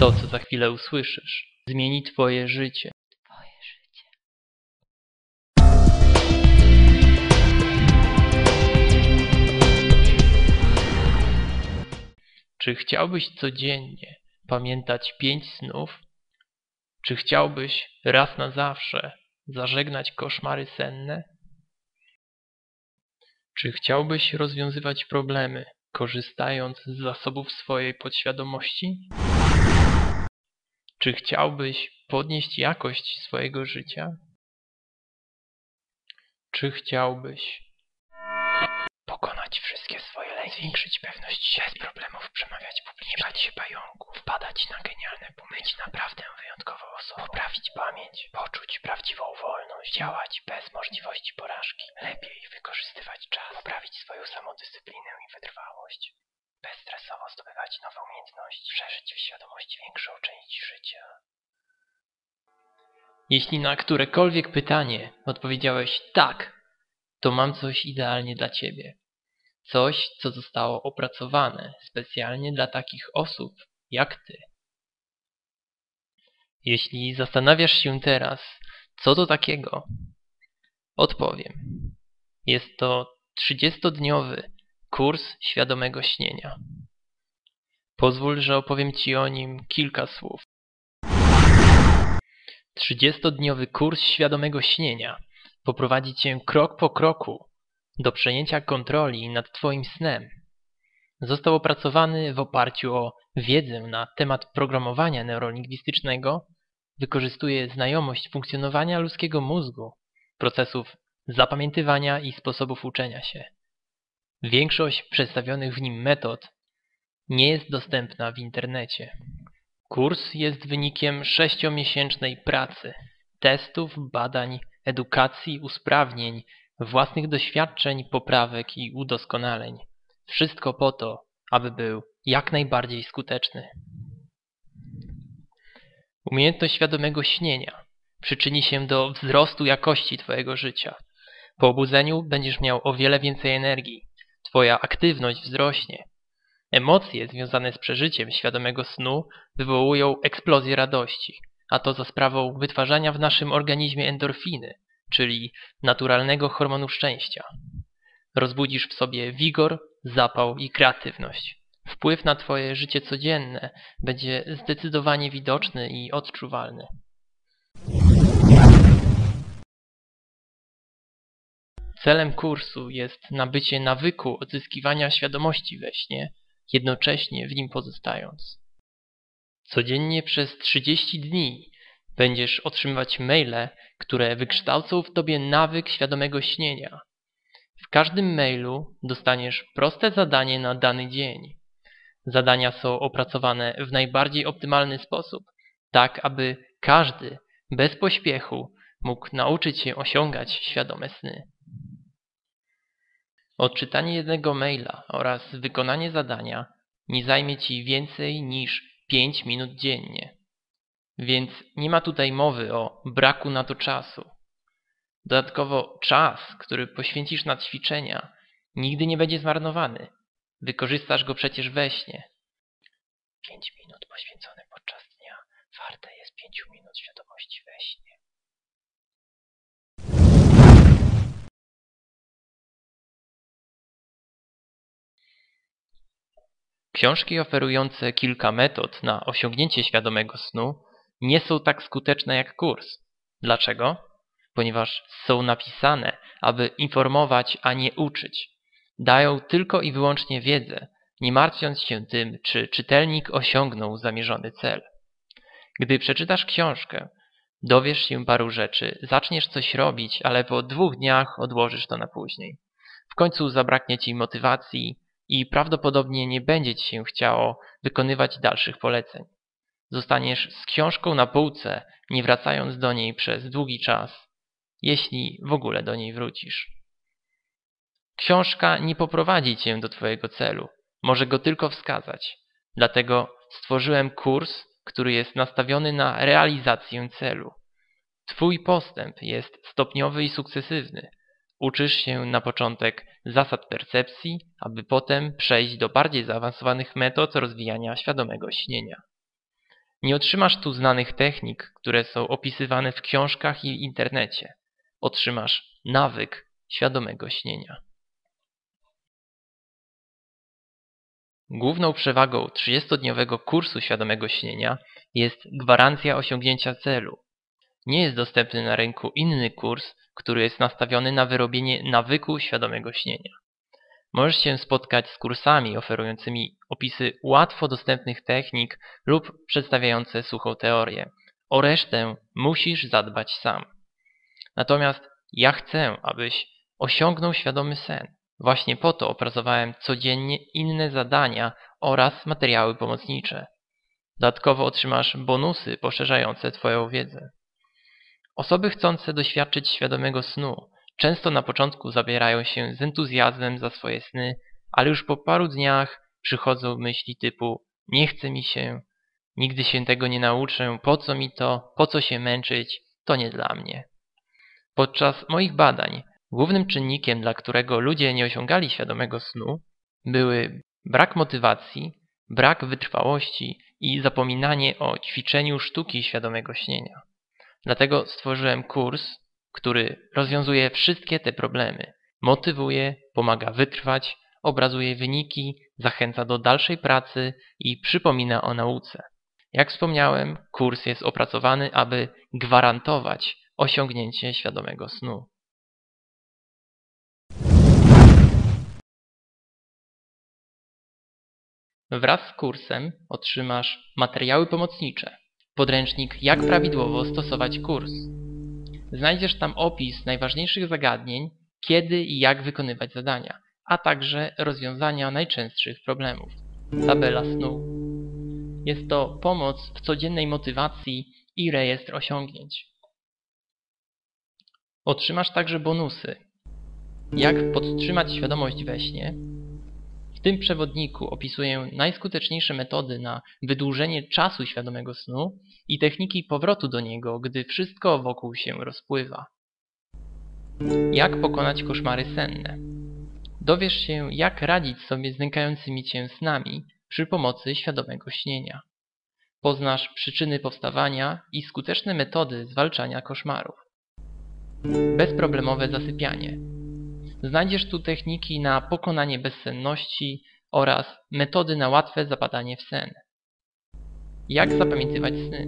To, co za chwilę usłyszysz, zmieni twoje życie. Twoje życie. Czy chciałbyś codziennie pamiętać pięć snów? Czy chciałbyś raz na zawsze zażegnać koszmary senne? Czy chciałbyś rozwiązywać problemy, korzystając z zasobów swojej podświadomości? Czy chciałbyś podnieść jakość swojego życia? Czy chciałbyś pokonać wszystkie swoje lęki, zwiększyć pewność siebie, bez problemów przemawiać publicznie, nie bać się pająków, wpadać na genialne pomysły, być naprawdę wyjątkową osobą, poprawić pamięć, poczuć prawdziwą wolność, działać bez możliwości porażki, lepiej wykorzystywać czas, poprawić swoją samodyscyplinę i wytrwałość, bezstresowo zdobywać nowe umiejętności, przeżyć w świadomości większą część życia. Jeśli na którekolwiek pytanie odpowiedziałeś tak, to mam coś idealnie dla ciebie. Coś, co zostało opracowane specjalnie dla takich osób jak ty. Jeśli zastanawiasz się teraz, co to takiego, odpowiem. Jest to 30-dniowy kurs świadomego śnienia. Pozwól, że opowiem Ci o nim kilka słów. 30-dniowy kurs świadomego śnienia poprowadzi Cię krok po kroku do przejęcia kontroli nad Twoim snem. Został opracowany w oparciu o wiedzę na temat programowania neurolingwistycznego, wykorzystuje znajomość funkcjonowania ludzkiego mózgu, procesów zapamiętywania i sposobów uczenia się. Większość przedstawionych w nim metod nie jest dostępna w internecie. Kurs jest wynikiem sześciomiesięcznej pracy, testów, badań, edukacji, usprawnień, własnych doświadczeń, poprawek i udoskonaleń. Wszystko po to, aby był jak najbardziej skuteczny. Umiejętność świadomego śnienia przyczyni się do wzrostu jakości Twojego życia. Po obudzeniu będziesz miał o wiele więcej energii. Twoja aktywność wzrośnie. Emocje związane z przeżyciem świadomego snu wywołują eksplozję radości, a to za sprawą wytwarzania w naszym organizmie endorfiny, czyli naturalnego hormonu szczęścia. Rozbudzisz w sobie wigor, zapał i kreatywność. Wpływ na Twoje życie codzienne będzie zdecydowanie widoczny i odczuwalny. Celem kursu jest nabycie nawyku odzyskiwania świadomości we śnie, jednocześnie w nim pozostając. Codziennie przez 30 dni będziesz otrzymywać maile, które wykształcą w tobie nawyk świadomego śnienia. W każdym mailu dostaniesz proste zadanie na dany dzień. Zadania są opracowane w najbardziej optymalny sposób, tak aby każdy bez pośpiechu mógł nauczyć się osiągać świadome sny. Odczytanie jednego maila oraz wykonanie zadania nie zajmie Ci więcej niż 5 minut dziennie. Więc nie ma tutaj mowy o braku na to czasu. Dodatkowo czas, który poświęcisz na ćwiczenia, nigdy nie będzie zmarnowany. Wykorzystasz go przecież we śnie. 5 minut poświęcone podczas dnia warte jest 5 minut świadomości we śnie. Książki oferujące kilka metod na osiągnięcie świadomego snu nie są tak skuteczne jak kurs. Dlaczego? Ponieważ są napisane, aby informować, a nie uczyć. Dają tylko i wyłącznie wiedzę, nie martwiąc się tym, czy czytelnik osiągnął zamierzony cel. Gdy przeczytasz książkę, dowiesz się paru rzeczy, zaczniesz coś robić, ale po dwóch dniach odłożysz to na później. W końcu zabraknie ci motywacji i prawdopodobnie nie będzie ci się chciało wykonywać dalszych poleceń. Zostaniesz z książką na półce, nie wracając do niej przez długi czas, jeśli w ogóle do niej wrócisz. Książka nie poprowadzi cię do twojego celu, może go tylko wskazać. Dlatego stworzyłem kurs, który jest nastawiony na realizację celu. Twój postęp jest stopniowy i sukcesywny. Uczysz się na początek zasad percepcji, aby potem przejść do bardziej zaawansowanych metod rozwijania świadomego śnienia. Nie otrzymasz tu znanych technik, które są opisywane w książkach i internecie. Otrzymasz nawyk świadomego śnienia. Główną przewagą 30-dniowego kursu świadomego śnienia jest gwarancja osiągnięcia celu. Nie jest dostępny na rynku inny kurs, który jest nastawiony na wyrobienie nawyku świadomego śnienia. Możesz się spotkać z kursami oferującymi opisy łatwo dostępnych technik lub przedstawiające suchą teorię. O resztę musisz zadbać sam. Natomiast ja chcę, abyś osiągnął świadomy sen. Właśnie po to opracowałem codziennie inne zadania oraz materiały pomocnicze. Dodatkowo otrzymasz bonusy poszerzające Twoją wiedzę. Osoby chcące doświadczyć świadomego snu często na początku zabierają się z entuzjazmem za swoje sny, ale już po paru dniach przychodzą myśli typu nie chce mi się, nigdy się tego nie nauczę, po co mi to, po co się męczyć, to nie dla mnie. Podczas moich badań głównym czynnikiem, dla którego ludzie nie osiągali świadomego snu, były brak motywacji, brak wytrwałości i zapominanie o ćwiczeniu sztuki świadomego śnienia. Dlatego stworzyłem kurs, który rozwiązuje wszystkie te problemy. Motywuje, pomaga wytrwać, obrazuje wyniki, zachęca do dalszej pracy i przypomina o nauce. Jak wspomniałem, kurs jest opracowany, aby gwarantować osiągnięcie świadomego snu. Wraz z kursem otrzymasz materiały pomocnicze, podręcznik Jak prawidłowo stosować kurs. Znajdziesz tam opis najważniejszych zagadnień, kiedy i jak wykonywać zadania, a także rozwiązania najczęstszych problemów. Tabela snu. Jest to pomoc w codziennej motywacji i rejestr osiągnięć. Otrzymasz także bonusy. Jak podtrzymać świadomość we śnie, w tym przewodniku opisuję najskuteczniejsze metody na wydłużenie czasu świadomego snu i techniki powrotu do niego, gdy wszystko wokół się rozpływa. Jak pokonać koszmary senne? Dowiesz się, jak radzić sobie z nękającymi cię snami przy pomocy świadomego śnienia. Poznasz przyczyny powstawania i skuteczne metody zwalczania koszmarów. Bezproblemowe zasypianie Znajdziesz tu techniki na pokonanie bezsenności oraz metody na łatwe zapadanie w sen. Jak zapamiętywać sny?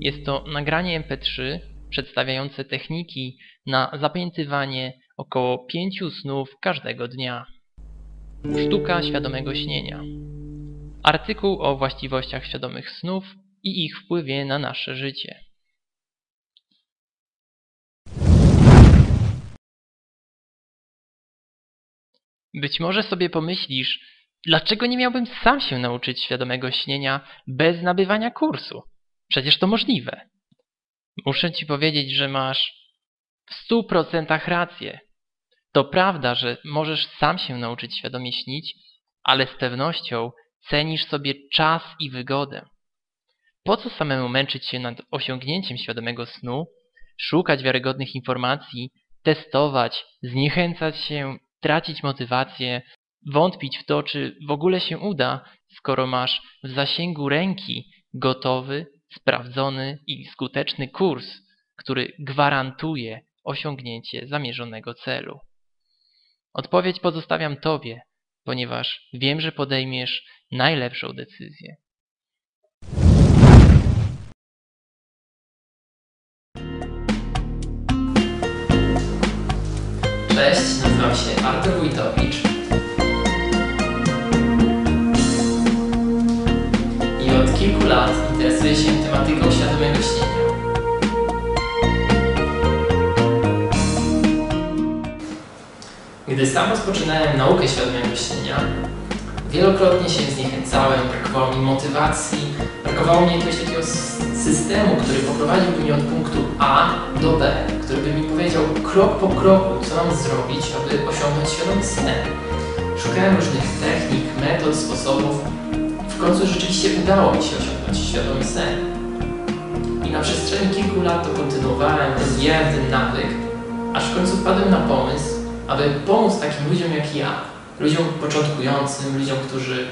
Jest to nagranie MP3 przedstawiające techniki na zapamiętywanie około pięciu snów każdego dnia. Sztuka świadomego śnienia. Artykuł o właściwościach świadomych snów i ich wpływie na nasze życie. Być może sobie pomyślisz, dlaczego nie miałbym sam się nauczyć świadomego śnienia bez nabywania kursu? Przecież to możliwe. Muszę ci powiedzieć, że masz w stu procentach rację. To prawda, że możesz sam się nauczyć świadomie śnić, ale z pewnością cenisz sobie czas i wygodę. Po co samemu męczyć się nad osiągnięciem świadomego snu, szukać wiarygodnych informacji, testować, zniechęcać się tracić motywację, wątpić w to, czy w ogóle się uda, skoro masz w zasięgu ręki gotowy, sprawdzony i skuteczny kurs, który gwarantuje osiągnięcie zamierzonego celu. Odpowiedź pozostawiam Tobie, ponieważ wiem, że podejmiesz najlepszą decyzję. Cześć, nazywam się Artur Wójtowicz. I od kilku lat interesuję się tematyką świadomego śnienia. Gdy sam rozpoczynałem naukę świadomego śnienia, wielokrotnie się zniechęcałem, brakowało mi motywacji, brakowało mi jakiegoś takiego systemu, który poprowadziłby mnie od punktu A do B, który by mi powiedział krok po kroku, co mam zrobić, aby osiągnąć świadomy sen. Szukałem różnych technik, metod, sposobów. W końcu rzeczywiście udało mi się osiągnąć świadomy sen. I na przestrzeni kilku lat to kontynuowałem, rozwijałem ten nawyk, aż w końcu wpadłem na pomysł, aby pomóc takim ludziom jak ja, ludziom początkującym, ludziom, którzy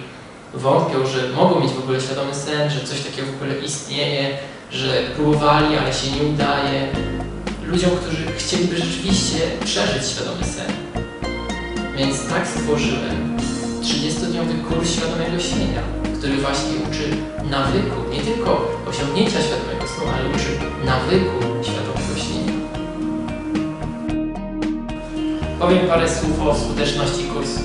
wątpią, że mogą mieć w ogóle świadomy sen, że coś takiego w ogóle istnieje, że próbowali, ale się nie udaje. Ludziom, którzy chcieliby rzeczywiście przeżyć świadomy sen. Więc tak stworzyłem 30-dniowy kurs świadomego śnienia, który właśnie uczy nawyku, nie tylko osiągnięcia świadomego snu, ale uczy nawyku świadomego śnienia. Powiem parę słów o skuteczności kursu.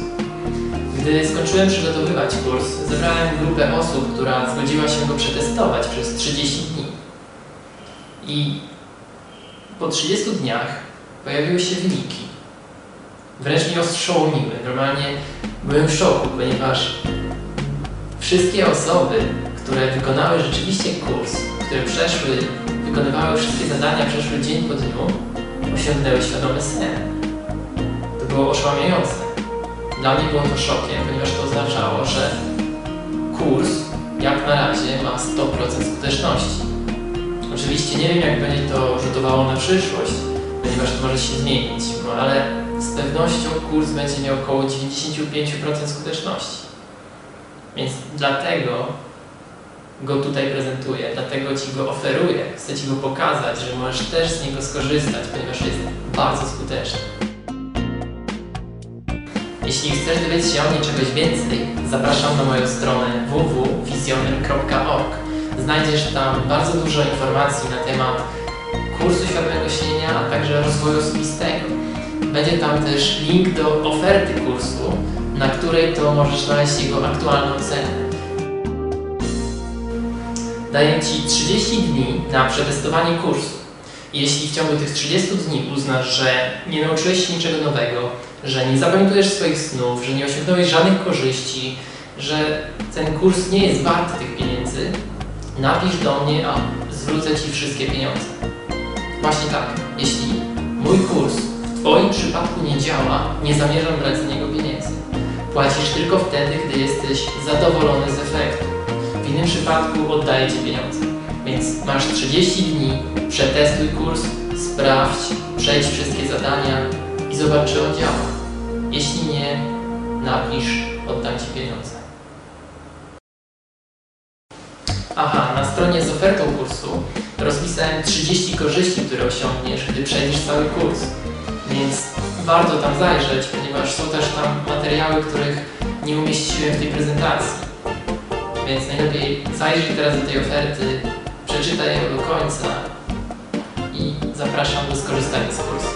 Gdy skończyłem przygotowywać kurs, zebrałem grupę osób, która zgodziła się go przetestować przez 30 dni. I po 30 dniach pojawiły się wyniki. Wręcz mnie oszołomiły. Normalnie byłem w szoku, ponieważ wszystkie osoby, które wykonały rzeczywiście kurs, które przeszły, wykonywały wszystkie zadania, przeszły dzień po dniu, osiągnęły świadomy sen. To było oszałamiające. Dla mnie było to szokiem, ponieważ to oznaczało, że kurs jak na razie ma 100% skuteczności. Oczywiście nie wiem, jak będzie to rzutowało na przyszłość, ponieważ to może się zmienić, no ale z pewnością kurs będzie miał około 95% skuteczności. Więc dlatego go tutaj prezentuję, dlatego Ci go oferuję. Chcę Ci go pokazać, że możesz też z niego skorzystać, ponieważ jest bardzo skuteczny. Jeśli chcesz dowiedzieć się o niej czegoś więcej, zapraszam na moją stronę www.visioner.org. Znajdziesz tam bardzo dużo informacji na temat kursu świadomego śnienia, a także rozwoju osobistego. Będzie tam też link do oferty kursu, na której to możesz znaleźć jego aktualną cenę. Daję Ci 30 dni na przetestowanie kursu. Jeśli w ciągu tych 30 dni uznasz, że nie nauczyłeś się niczego nowego, że nie zapamiętujesz swoich snów, że nie osiągnąłeś żadnych korzyści, że ten kurs nie jest wart tych pieniędzy, napisz do mnie, a zwrócę Ci wszystkie pieniądze. Właśnie tak, jeśli mój kurs w Twoim przypadku nie działa, nie zamierzam brać za niego pieniędzy. Płacisz tylko wtedy, gdy jesteś zadowolony z efektu. W innym przypadku oddaję Ci pieniądze. Więc masz 30 dni, przetestuj kurs, sprawdź, przejdź wszystkie zadania i zobacz, czy on działa. Jeśli nie, napisz, oddam Ci pieniądze. Aha, na stronie z ofertą kursu rozpisałem 30 korzyści, które osiągniesz, gdy przejdziesz cały kurs. Więc warto tam zajrzeć, ponieważ są też tam materiały, których nie umieściłem w tej prezentacji. Więc najlepiej zajrzyj teraz do tej oferty, przeczytaj ją do końca i zapraszam do skorzystania z kursu.